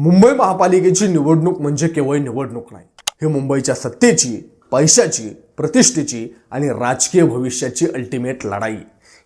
मुंबई महापालिकेची निवडणूक म्हणजे केवळ निवडणूक नाही. हे मुंबईच्या सत्तेची पैशाची प्रतिष्ठेची आणि राजकीय भविष्याची अल्टिमेट लढाई.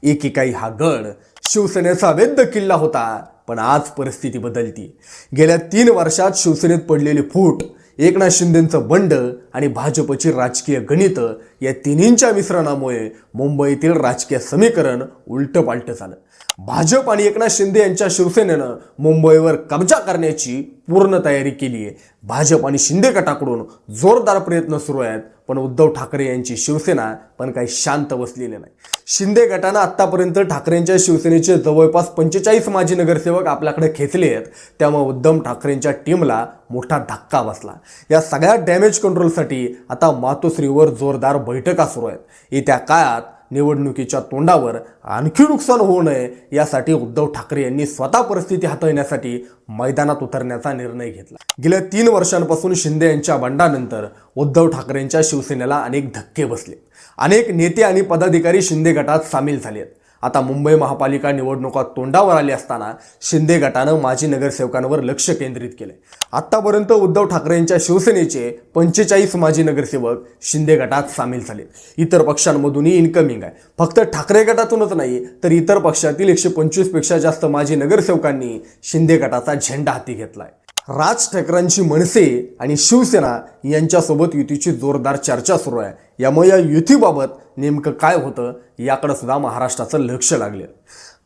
एकेकाळी हा गड शिवसेनेचा अवैध किल्ला होता पण आज परिस्थिती बदलती. गेल्या तीन वर्षात शिवसेनेत पडलेली फूट एकनाथ शिंदेचं बंड आणि भाजपची राजकीय गणित या तिन्हींच्या मिश्रणामुळे मुंबईतील राजकीय समीकरण उलटं पालटं झालं. भाजप आणि एकनाथ शिंदे यांच्या शिवसेनेनं मुंबईवर कब्जा करण्याची पूर्ण तयारी केली आहे. भाजप आणि शिंदे गटाकडून जोरदार प्रयत्न सुरू आहेत पण उद्धव ठाकरे यांची शिवसेना पण काही शांत बसलेली नाही. शिंदे गटानं आतापर्यंत ठाकरेंच्या शिवसेनेचे जवळपास पंचेचाळीस माजी नगरसेवक आपल्याकडे खेचले आहेत. त्यामुळे उद्धव ठाकरेंच्या टीमला मोठा धक्का बसला. या सगळ्या डॅमेज कंट्रोलसाठी आता मातोश्रीवर जोरदार बैठका सुरू आहेत. येत्या काळात निवडणुकीच्या तोंडावर आणखी नुकसान होऊ नये यासाठी उद्धव ठाकरे यांनी स्वतः परिस्थिती हाताळण्यासाठी मैदानात उतरण्याचा निर्णय घेतला. गेल्या तीन वर्षांपासून शिंदे यांच्या बंडानंतर उद्धव ठाकरेंच्या शिवसेनेला अनेक धक्के बसले. अनेक नेते आणि पदाधिकारी शिंदे गटात सामील झाले आहेत. आता मुंबई महापालिका निवडणुका तोंडावर आली असताना शिंदे गटानं माजी नगरसेवकांवर लक्ष केंद्रित केलं आतापर्यंत उद्धव ठाकरेंच्या शिवसेनेचे पंचेचाळीस माजी नगरसेवक शिंदे गटात सामील झाले. इतर पक्षांमधूनही इन्कमिंग आहे. फक्त ठाकरे गटातूनच नाही तर इतर पक्षातील एकशे पंचवीसपेक्षा जास्त माजी नगरसेवकांनी शिंदे गटाचा झेंडा हाती घेतलाय. राज ठाकरेंची मनसे आणि शिवसेना यांच्यासोबत युतीची जोरदार चर्चा सुरू आहे. यामुळे या युतीबाबत नेमकं काय होतं याकडे सुद्धा महाराष्ट्राचं लक्ष लागलं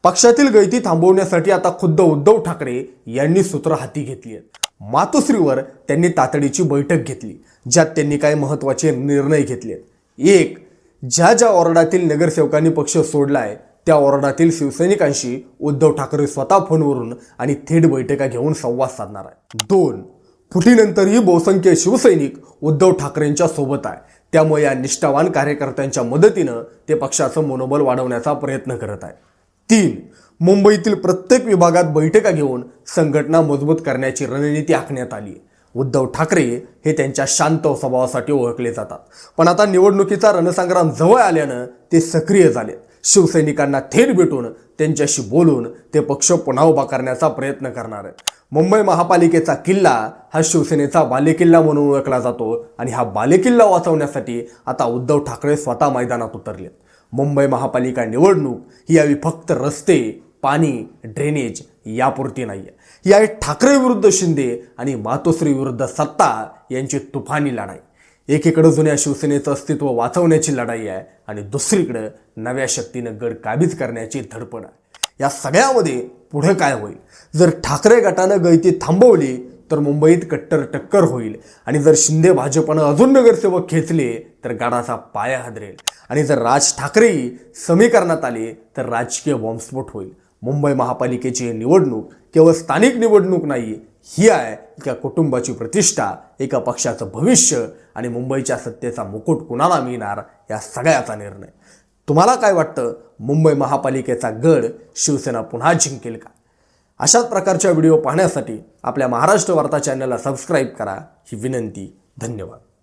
पक्षातील गळती थांबवण्यासाठी आता खुद्द उद्धव ठाकरे यांनी सूत्र हाती घेतली आहेत मातोश्रीवर त्यांनी तातडीची बैठक घेतली ज्यात त्यांनी काही महत्त्वाचे निर्णय घेतले एक ज्या ज्या वॉर्डातील नगरसेवकांनी पक्ष सोडलाय त्या वॉर्डातील शिवसैनिकांशी उद्धव ठाकरे स्वतः फोनवरून आणि थेट बैठका घेऊन संवाद साधणार आहे दोन फुटीनंतरही बहुसंख्य शिवसैनिक उद्धव ठाकरेंच्या सोबत आहे. त्यामुळे या निष्ठावान कार्यकर्त्यांच्या मदतीनं ते पक्षाचं मनोबल वाढवण्याचा प्रयत्न करत आहे तीन मुंबईतील प्रत्येक विभागात बैठका घेऊन संघटना मजबूत करण्याची रणनीती आखण्यात आली. उद्धव ठाकरे हे त्यांच्या शांत स्वभावासाठी ओळखले जातात. पण आता निवडणुकीचा रणसंग्राम जवळ आल्यानं ते सक्रिय झाले शिवसैनिकांना थेट भेटून त्यांच्याशी बोलून ते पक्ष पुन्हा उभा करण्याचा प्रयत्न करणार आहे मुंबई महापालिकेचा किल्ला हा शिवसेनेचा बालेकिल्ला म्हणून ओळखला जातो आणि हा बालेकिल्ला वाचवण्यासाठी आता उद्धव ठाकरे स्वतः मैदानात उतरलेत. मुंबई महापालिका निवडणूक ही यावी फक्त रस्ते पाणी ड्रेनेज यापुरती नाही आहे या ठाकरे विरुद्ध शिंदे आणि मातोश्री विरुद्ध सत्ता यांची तुफानी लढाई. एकीकडं जुन्या शिवसेनेचं अस्तित्व वाचवण्याची लढाई आहे आणि दुसरीकडं नव्या शक्तीनं गड काबीज करण्याची धडपड आहे. या सगळ्यामध्ये पुढं काय होईल? जर ठाकरे गटानं गळती थांबवली तर मुंबईत कट्टर टक्कर होईल. आणि जर शिंदे भाजपनं अजून नगरसेवक खेचले तर गाडाचा पाया हादरेल. आणि जर राज ठाकरेही समीकरणात आले तर राजकीय बॉम्बस्फोट होईल. मुंबई महापालिकेची निवडणूक केवळ स्थानिक निवडणूक नाही ही आहे एका कुटुंबाची प्रतिष्ठा एका पक्षाचं भविष्य आणि मुंबईच्या सत्तेचा मुकुट कुणाला मिळणार या सगळ्याचा निर्णय. तुम्हाला काय वाटतं? मुंबई महापालिकेचा गड शिवसेना पुन्हा जिंकेल का? अशाच प्रकारच्या व्हिडिओ पाहण्यासाठी आपल्या महाराष्ट्र वार्ता चॅनलला सबस्क्राईब करा. ही विनंती धन्यवाद.